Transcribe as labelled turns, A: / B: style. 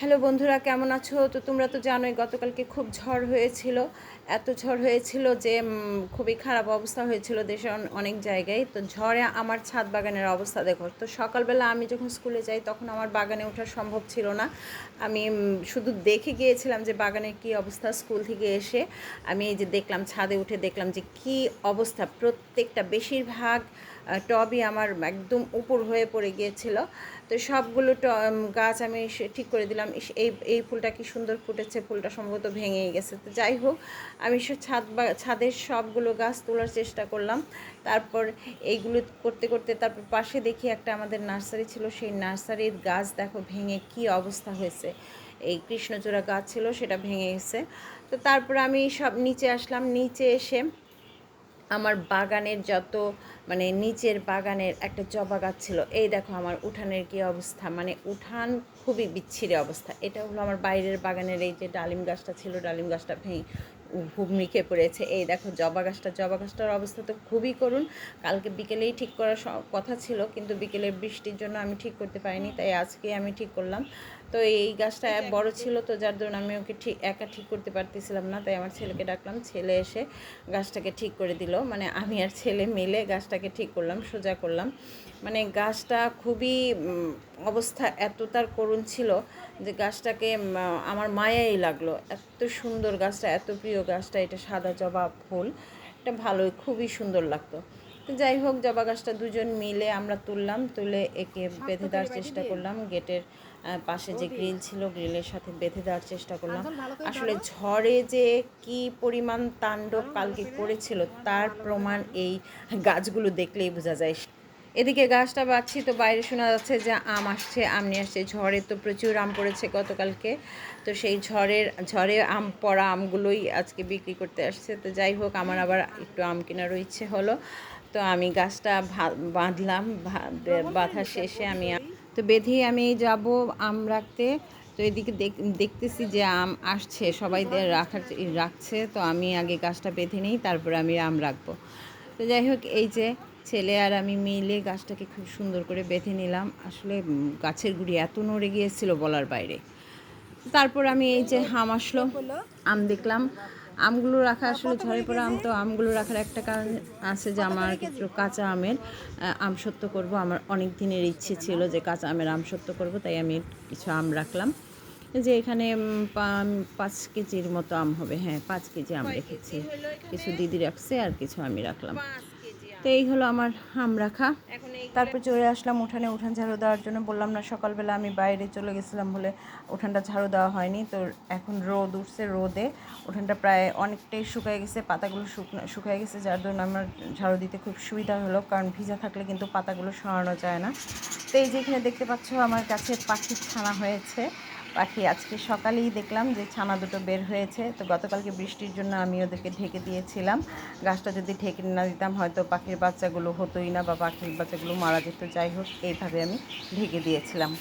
A: Hello বন্ধুরা, কেমন আছো? তো তোমরা তো জানোই, গতকালকে খুব ঝড় হয়েছিল। এত ঝড় হয়েছিল যে খুবই খারাপ অবস্থা হয়েছিল দেশের অনেক জায়গায়। তো ঝড়ে আমার ছাদ বাগানের অবস্থা দেখো। তো সকালবেলা আমি যখন স্কুলে যাই, তখন আমার বাগানে ওঠা সম্ভব ছিল না। আমি শুধু দেখে গিয়েছিলাম যে বাগানের কী অবস্থা স্কুল থেকে এসে। আমি এই যে দেখলাম, ছাদে উঠে দেখলাম যে কী অবস্থা। প্রত্যেকটা বেশিরভাগ টবই আমার একদম উপর হয়ে পড়ে গিয়েছিল। তো সবগুলো ট গাছ আমি ঠিক করে দিলাম। এই এই ফুলটা কি সুন্দর ফুটেছে, ফুলটা সম্ভবত ভেঙে গেছে। তো যাই হোক, আমি সে ছাদ বা, ছাদের সবগুলো গাছ তোলার চেষ্টা করলাম। তারপর এইগুলো করতে করতে তারপর পাশে দেখি একটা আমাদের নার্সারি ছিল। সেই নার্সারির গাছ দেখো ভেঙে কি অবস্থা হয়েছে। এই কৃষ্ণচূড়া গাছ ছিল, সেটা ভেঙে গেছে। তো তারপর আমি সব নিচে আসলাম। নিচে এসে আমার বাগানের যত মানে নিচের বাগানের একটা জবা গাছ ছিল, এই দেখো আমার উঠানের কি অবস্থা। মানে উঠান খুবই বিচ্ছিরি অবস্থা। এটা হলো আমার বাইরের বাগানের এই যে ডালিম গাছটা ছিল, ডালিম গাছটা ভেঙে ভূমিকে পড়েছে। এই দেখো জবা গাছটা, জবা গাছটার অবস্থা তো খুবই করুন কালকে বিকেলেই ঠিক করার কথা ছিল, কিন্তু বিকেলের বৃষ্টির জন্য আমি ঠিক করতে পারিনি, তাই আজকে আমি ঠিক করলাম। তো এই গাছটা বড় ছিল তো যার জন্য আমি ওকে ঠিক একা ঠিক করতে পারতেছিলাম না তাই আমার ছেলেকে ডাকলাম ছেলে এসে গাছটাকে ঠিক করে দিল। মানে আমি আর ছেলে মিলে গাছটাকে ঠিক করলাম সোজা করলাম। মানে গাছটা খুবই অবস্থা এত তার করুণ ছিল যে গাছটাকে আমার মায়াই লাগল। এত সুন্দর গাছটা এত প্রিয় গাছটা এটা সাদা জবা ফুল এটা ভালোই খুবই সুন্দর লাগতো। তো যাই হোক জবা গাছটা দুজন মিলে আমরা তুললাম তুলে একে বেঁধে দেওয়ার চেষ্টা করলাম। গেটের পাশে যে গ্রিল ছিল গ্রিলের সাথে বেঁধে দেওয়ার চেষ্টা করলাম। আসলে ঝড়ে যে কি পরিমাণ তাণ্ডব কালকে করেছিল তার প্রমাণ এই গাছগুলো দেখলেই বোঝা যায়। এদিকে গাছটা বাচ্ছি তো বাইরে শোনা যাচ্ছে যে আম আসছে আম নিয়ে আসছে। ঝড়ে তো প্রচুর আম পড়েছে গতকালকে। তো সেই ঝড়ের ঝড়ে আম পড়া আমগুলোই আজকে বিক্রি করতে আসছে। তো যাই হোক আমার আবার একটু আম কেনারও ইচ্ছে হলো। তো আমি গাছটা বাঁধলাম বাঁধা শেষে আমি তো বেঁধে আমি যাব আম রাখতে। তো এদিকে দেখ- দেখতেছি যে আম আসছে সবাই রাখার রাখছে। তো আমি আগে গাছটা বেঁধে নিই তারপর আমি আম রাখব। তো যাই হোক এই যে ছেলে আর আমি মিলে গাছটাকে খুব সুন্দর করে বেঁধে নিলাম। আসলে গাছের গুড়ি এত নড়ে গিয়েছিল বলার বাইরে। তারপর আমি এই যে আম আসলো আম দেখলাম। আমগুলো রাখা আসলে ঝরে পড়া আম, তো আমগুলো রাখার একটা কারণ আছে যে আমার কিছু কাঁচা আমের আমসত্ব করব। আমার অনেক দিনের ইচ্ছে ছিল যে কাঁচা আমের আম সত্য করব, তাই আমি কিছু আম রাখলাম। যে এখানে পাঁচ কেজির মতো আম হবে। হ্যাঁ পাঁচ কেজি আম রেখেছি। কিছু দিদি রাখছে আর কিছু আমি রাখলাম। তো এই হলো আমার আম রাখা। তারপর চলে আসলাম উঠানে। উঠান ঝাড়ু দেওয়ার জন্য বললাম না সকালবেলা আমি বাইরে চলে গেছিলাম বলে উঠানটা ঝাড়ু দেওয়া হয়নি। তো এখন রোদ উঠছে রোদে। উঠানটা প্রায় অনেকটাই শুকায় গেছে পাতাগুলো শুকনো শুকায় গেছে যার জন্য আমার ঝাড়ু দিতে খুব সুবিধা হলো কারণ ভিজা থাকলে কিন্তু পাতাগুলো সরানো যায় না। তো এই যে এখানে দেখতে পাচ্ছ আমার কাছে পাখির ছানা হয়েছে। পাখি আজকে সকালেই দেখলাম যে ছানা দুটো বের হয়েছে। তো গতকালকে বৃষ্টির জন্য আমি ওদেরকে ঢেকে দিয়েছিলাম। গাছটা যদি ঢেকে না দিতাম, হয়তো পাখির বাচ্চাগুলো হতোই না বা পাখির বাচ্চাগুলো মারা যেত। যাই হোক, এইভাবে আমি ঢেকে দিয়েছিলাম।